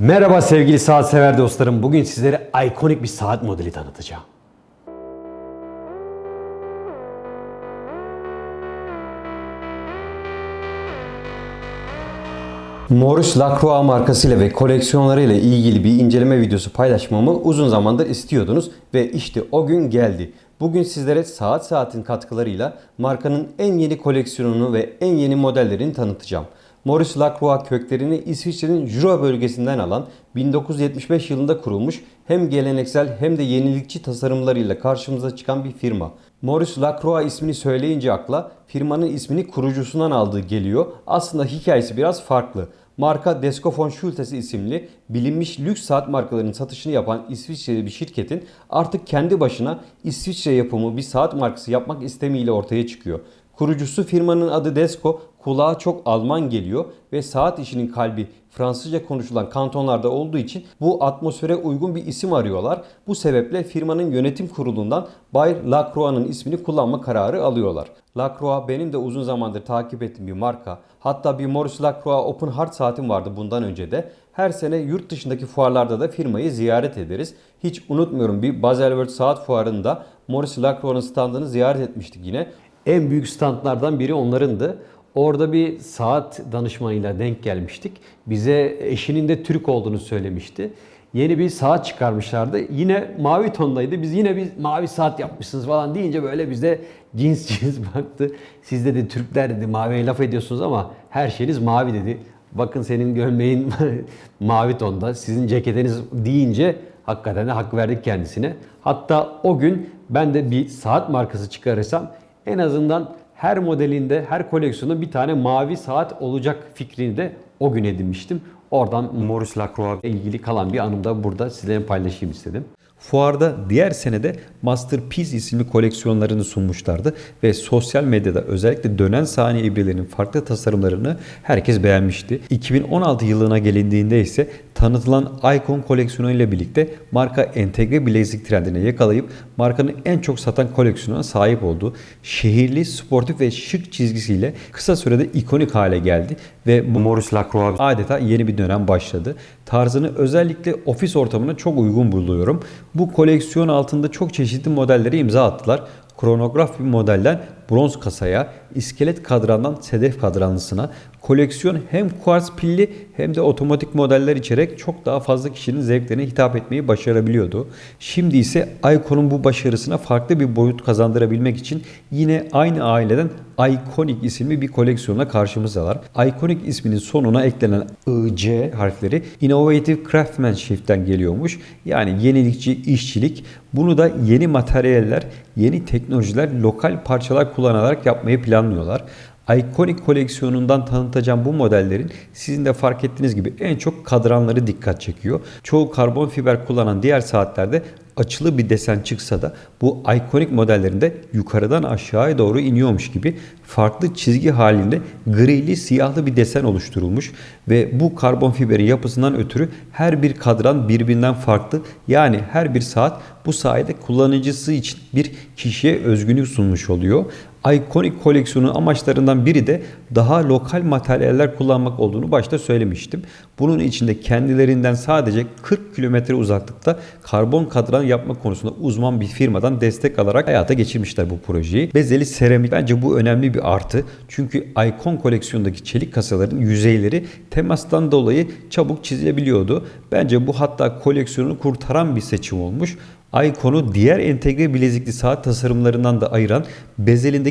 Merhaba sevgili saat sever dostlarım. Bugün sizlere ikonik bir saat modeli tanıtacağım. Maurice Lacroix markasıyla ve koleksiyonlarıyla ilgili bir inceleme videosu paylaşmamı uzun zamandır istiyordunuz ve işte o gün geldi. Bugün sizlere saat saatin katkılarıyla markanın en yeni koleksiyonunu ve en yeni modellerini tanıtacağım. Maurice Lacroix köklerini İsviçre'nin Jura bölgesinden alan 1975 yılında kurulmuş hem geleneksel hem de yenilikçi tasarımlarıyla karşımıza çıkan bir firma. Maurice Lacroix ismini söyleyince akla firmanın ismini kurucusundan aldığı geliyor. Aslında hikayesi biraz farklı. Marka Desco von Schultes isimli bilinmiş lüks saat markalarının satışını yapan İsviçreli bir şirketin artık kendi başına İsviçre yapımı bir saat markası yapmak istemiyle ortaya çıkıyor. Kurucusu firmanın adı Desco kulağa çok Alman geliyor ve saat işinin kalbi Fransızca konuşulan kantonlarda olduğu için bu atmosfere uygun bir isim arıyorlar. Bu sebeple firmanın yönetim kurulundan Bay Lacroix'ın ismini kullanma kararı alıyorlar. Lacroix benim de uzun zamandır takip ettiğim bir marka. Hatta bir Maurice Lacroix Open Heart saatim vardı bundan önce de. Her sene yurt dışındaki fuarlarda da firmayı ziyaret ederiz. Hiç unutmuyorum bir Baselworld saat fuarında Maurice Lacroix'ın standını ziyaret etmiştik yine. En büyük standlardan biri onlarındı. Orada bir saat danışmanıyla denk gelmiştik. Bize eşinin de Türk olduğunu söylemişti. Yeni bir saat çıkarmışlardı. Yine mavi tondaydı. Biz yine bir mavi saat yapmışsınız falan deyince böyle bize cins cins baktı. Siz dedi Türkler dedi maviye laf ediyorsunuz ama her şeyiniz mavi dedi. Bakın senin gömleğin mavi tonda, sizin ceketiniz deyince hakikaten de hak verdik kendisine. Hatta o gün ben de bir saat markası çıkarırsam en azından her modelinde, her koleksiyonda bir tane mavi saat olacak fikrini de o gün edinmiştim. Oradan Maurice Lacroix ile ilgili kalan bir anım da burada sizlerle paylaşayım istedim. Fuarda diğer senede Masterpiece isimli koleksiyonlarını sunmuşlardı ve sosyal medyada özellikle dönen saniye ibrelerinin farklı tasarımlarını herkes beğenmişti. 2016 yılına gelindiğinde ise tanıtılan Icon koleksiyonu ile birlikte marka entegre bilezik trendine yakalayıp markanın en çok satan koleksiyonuna sahip oldu. Şehirli, sportif ve şık çizgisiyle kısa sürede ikonik hale geldi ve Maurice Lacroix adeta yeni bir dönem başladı. Tarzını özellikle ofis ortamına çok uygun buluyorum. Bu koleksiyon altında çok çeşitli modellere imza attılar. Kronograf bir modelden bronz kasaya, iskelet kadrandan sedef kadranlısına, koleksiyon hem kuartz pilli hem de otomatik modeller içerek çok daha fazla kişinin zevklerine hitap etmeyi başarabiliyordu. Şimdi ise Icon'un bu başarısına farklı bir boyut kazandırabilmek için yine aynı aileden Iconic isimli bir koleksiyonla karşımızdalar. Iconic isminin sonuna eklenen IC harfleri Innovative Craftsmanship'ten geliyormuş. Yani yenilikçi işçilik. Bunu da yeni materyaller, yeni teknolojiler, lokal parçalar kullanarak yapmayı planlıyorlar. Iconic koleksiyonundan tanıtacağım bu modellerin sizin de fark ettiğiniz gibi en çok kadranları dikkat çekiyor. Çoğu karbon fiber kullanan diğer saatlerde açılı bir desen çıksa da bu ikonik modellerinde yukarıdan aşağıya doğru iniyormuş gibi farklı çizgi halinde grili siyahlı bir desen oluşturulmuş ve bu karbon fiberin yapısından ötürü her bir kadran birbirinden farklı yani her bir saat bu sayede kullanıcısı için bir kişiye özgünlük sunmuş oluyor. Ikonik koleksiyonun amaçlarından biri de daha lokal materyaller kullanmak olduğunu başta söylemiştim. Bunun içinde kendilerinden sadece 40 kilometre uzaklıkta karbon kadran yapma konusunda uzman bir firmadan destek alarak hayata geçirmişler bu projeyi. Bezeli seramik bence bu önemli bir artı. Çünkü Icon koleksiyondaki çelik kasaların yüzeyleri temastan dolayı çabuk çizilebiliyordu. Bence bu hatta koleksiyonu kurtaran bir seçim olmuş. Icon'u diğer entegre bilezikli saat tasarımlarından da ayıran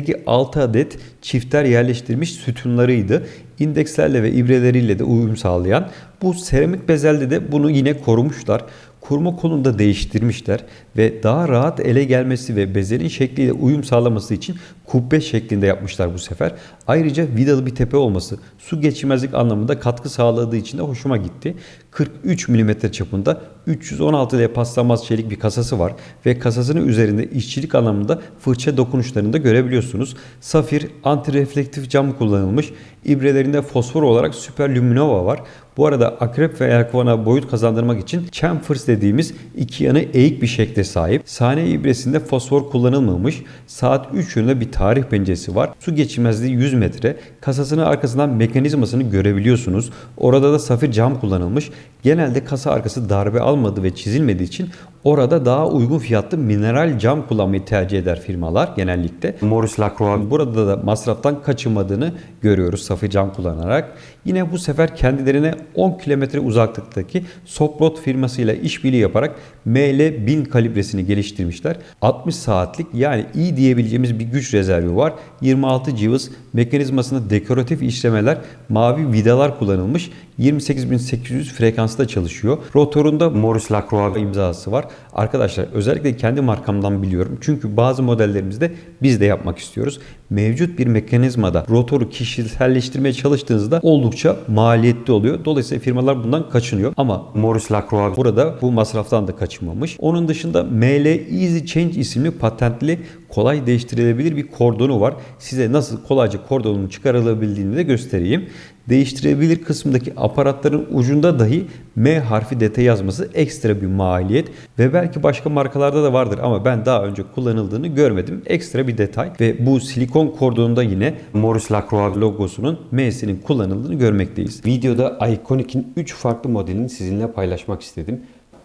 bezelindeki 6 adet çifter yerleştirilmiş sütunlarıydı. İndekslerle ve ibreleriyle de uyum sağlayan bu seramik bezelde de bunu yine korumuşlar. Kurma kolunu da değiştirmişler ve daha rahat ele gelmesi ve bezelin şekliyle uyum sağlaması için kubbe şeklinde yapmışlar bu sefer. Ayrıca vidalı bir tepe olması su geçirmezlik anlamında katkı sağladığı için de hoşuma gitti. 43 mm çapında 316 L paslanmaz çelik bir kasası var ve kasasının üzerinde işçilik anlamında fırça dokunuşlarını da görebiliyorsunuz. Safir anti reflektif cam kullanılmış. İbrelerinde fosfor olarak Super Luminova var. Bu arada akrep ve yelkovana boyut kazandırmak için chamfers dediğimiz iki yanı eğik bir şekle sahip. Saniye ibresinde fosfor kullanılmamış. Saat 3 yönünde bir tarih penceresi var. Su geçirmezliği 100 metre. Kasasının arkasından mekanizmasını görebiliyorsunuz. Orada da safir cam kullanılmış. Genelde kasa arkası darbe almadığı ve çizilmediği için orada daha uygun fiyatlı mineral cam kullanmayı tercih eder firmalar genellikle. Maurice Lacroix burada da masraftan kaçınmadığını görüyoruz safir cam kullanarak. Yine bu sefer kendilerine 10 kilometre uzaklıktaki Soprot firmasıyla işbirliği yaparak ML1000 kalibresini geliştirmişler. 60 saatlik yani iyi diyebileceğimiz bir güç rezervi var. 26 cıvız mekanizmasında dekoratif işlemeler, mavi vidalar kullanılmış. 28800 frekansta çalışıyor. Rotorunda Maurice Lacroix imzası var. Arkadaşlar özellikle kendi markamdan biliyorum. Çünkü bazı modellerimizde biz de yapmak istiyoruz. Mevcut bir mekanizmada rotoru kişiselleştirmeye çalıştığınızda oldukça maliyetli oluyor. Dolayısıyla firmalar bundan kaçınıyor. Ama Maurice Lacroix burada bu masraftan da kaçınmamış. Onun dışında ML Easy Change isimli patentli kolay değiştirilebilir bir kordonu var. Size nasıl kolayca kordonun çıkarılabildiğini de göstereyim. Değiştirebilir kısmındaki aparatların ucunda dahi M harfi detay yazması ekstra bir maliyet ve belki başka markalarda da vardır ama ben daha önce kullanıldığını görmedim. Ekstra bir detay ve bu silikon kordonunda yine Maurice Lacroix logosunun M'sinin kullanıldığını görmekteyiz. Videoda Iconic'in 3 farklı modelini sizinle paylaşmak istedim.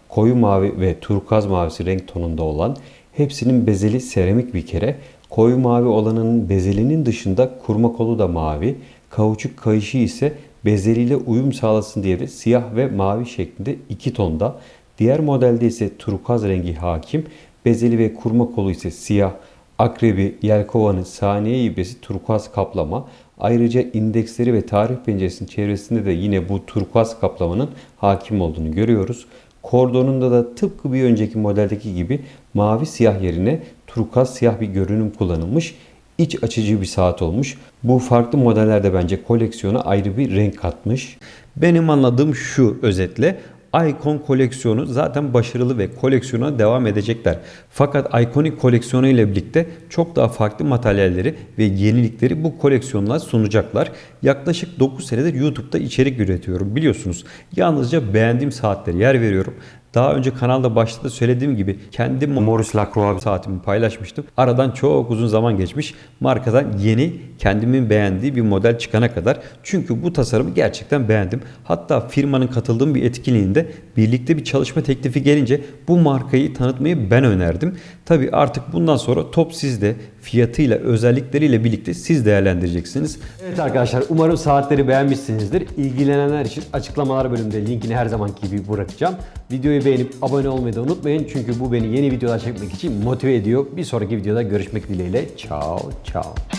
Koyu mavi ve turkuaz mavisi renk tonunda olan hepsinin bezeli seramik bir kere. Koyu mavi olanın bezelinin dışında kurma kolu da mavi. Kauçuk kayışı ise bezeliyle uyum sağlasın diye de siyah ve mavi şeklinde iki tonda. Diğer modelde ise turkuaz rengi hakim. Bezeli ve kurma kolu ise siyah. Akrebi, yelkovanı, saniye ibresi turkuaz kaplama. Ayrıca indeksleri ve tarih penceresinin çevresinde de yine bu turkuaz kaplamanın hakim olduğunu görüyoruz. Kordonunda da tıpkı bir önceki modeldeki gibi mavi siyah yerine turkuaz siyah bir görünüm kullanılmış. İç açıcı bir saat olmuş. Bu farklı modellerde bence koleksiyona ayrı bir renk katmış. Benim anladığım şu özetle Icon koleksiyonu zaten başarılı ve koleksiyona devam edecekler. Fakat Iconic koleksiyonu ile birlikte çok daha farklı materyalleri ve yenilikleri bu koleksiyonlar sunacaklar. Yaklaşık 9 senedir YouTube'da içerik üretiyorum biliyorsunuz. Yalnızca beğendiğim saatlere yer veriyorum. Daha önce kanalda başta da söylediğim gibi kendi Maurice Lacroix saatimi paylaşmıştım. Aradan çok uzun zaman geçmiş. Markadan yeni kendimin beğendiği bir model çıkana kadar. Çünkü bu tasarımı gerçekten beğendim. Hatta firmanın katıldığım bir etkinliğinde birlikte bir çalışma teklifi gelince bu markayı tanıtmayı ben önerdim. Tabi artık bundan sonra top sizde. Fiyatıyla, özellikleriyle birlikte siz değerlendireceksiniz. Evet arkadaşlar umarım saatleri beğenmişsinizdir. İlgilenenler için açıklamalar bölümünde linkini her zamanki gibi bırakacağım. Videoyu beğenip abone olmayı da unutmayın. Çünkü bu beni yeni videolar çekmek için motive ediyor. Bir sonraki videoda görüşmek dileğiyle. Ciao ciao.